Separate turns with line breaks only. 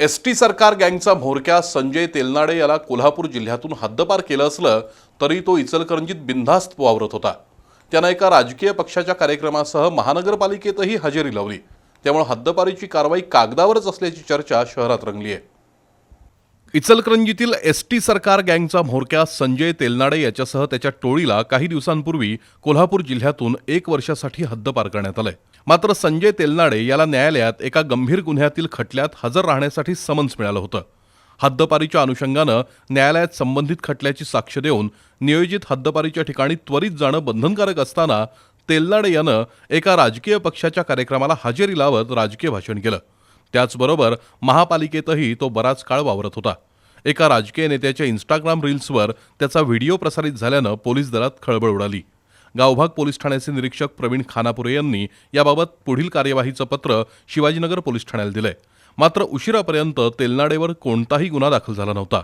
S T सरकार गँगचा म्होरक्या संजय तेलनाडे याला कोल्हापूर जिल्ह्यातून हद्दपार केलं असलं तरी तो इचलकरंजीत बिनधास्त वावरत होता. त्यानं एका राजकीय पक्षाच्या कार्यक्रमासह महानगरपालिकेतही हजेरी लावली. त्यामुळे हद्दपारीची कारवाई कागदावरच असल्याची चर्चा शहरात रंगली आहे. इचलकरंजीतील एस टी सरकार गँगचा म्होरक्या संजय तेलनाडे याच्यासह त्याच्या टोळीला काही दिवसांपूर्वी कोल्हापूर जिल्ह्यातून एक वर्षासाठी हद्दपार करण्यात आलंय. मात्र संजय तेलनाडे याला न्यायालयात एका गंभीर गुन्ह्यातील खटल्यात हजर राहण्यासाठी समन्स मिळालं होतं. हद्दपारीच्या अनुषंगानं न्यायालयात संबंधित खटल्याची साक्ष देऊन नियोजित हद्दपारीच्या ठिकाणी त्वरित जाणं बंधनकारक असताना तेलनाडे यानं एका राजकीय पक्षाच्या कार्यक्रमाला हजेरी लावत राजकीय भाषण केलं. त्याचबरोबर महापालिकेतही तो बराच काळ वावरत होता. एका राजकीय नेत्याच्या इंस्टाग्राम रील्सवर त्याचा व्हिडिओ प्रसारित झाल्यानं पोलीस दलात खळबळ उडाली. गावभाग पोलीस ठाण्याचे निरीक्षक प्रवीण खानापुरे यांनी याबाबत पुढील कार्यवाहीचं पत्र शिवाजीनगर पोलीस ठाण्याला दिलंय. मात्र उशिरापर्यंत तेलनाडेवर कोणताही गुन्हा दाखल झाला नव्हता.